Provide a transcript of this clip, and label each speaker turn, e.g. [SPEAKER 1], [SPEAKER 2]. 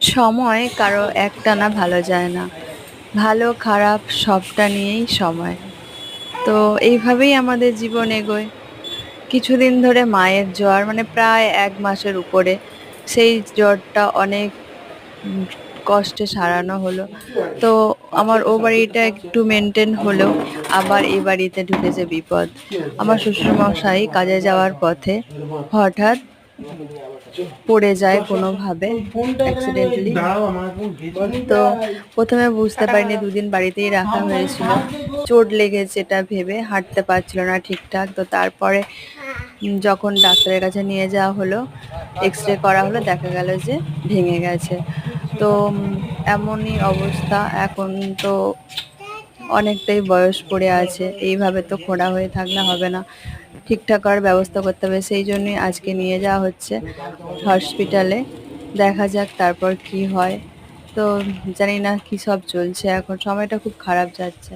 [SPEAKER 1] সময় কারও একটানা ভালো যায় না। ভালো, খারাপ সবটা নিয়েই সময়। তো এইভাবেই আমাদের জীবন এগোয়। কিছুদিন ধরে মায়ের জ্বর মানে প্রায় এক মাসের উপরে। সেই জ্বরটা অনেক কষ্টে সারানো হলো। তো আমার ও বাড়িটা একটু মেনটেন হলো আবার এ বাড়িতে ঢুকেছে বিপদ। আমার শ্বশুরমশাই কাজে যাওয়ার পথে হঠাৎ পড়ে যায় কোনোভাবে অ্যাক্সিডেন্টালি। তো প্রথমে বুঝতে পারিনি দুদিন বাড়িতেই রাখা হয়েছিল। চোট লেগেছে এটা ভেবে হাঁটতে পারছিল না ঠিকঠাক। তো তারপরে যখন ডাক্তারের কাছে নিয়ে যাওয়া হলো, এক্স-রে করা হলো দেখা গেল যে ভেঙে গেছে। তো এমনই অবস্থা এখন তো অনেকটাই বয়স পড়ে আছে। এইভাবে তো খোঁড়া হয়ে থাকলে হবে না। ঠিকঠাক করার ব্যবস্থা করতে হবে। সেই জন্যই আজকে নিয়ে যাওয়া হচ্ছে হসপিটালে। দেখা যাক তারপর কি হয়। তো জানি না কি সব চলছে এখন। সময়টা খুব খারাপ যাচ্ছে।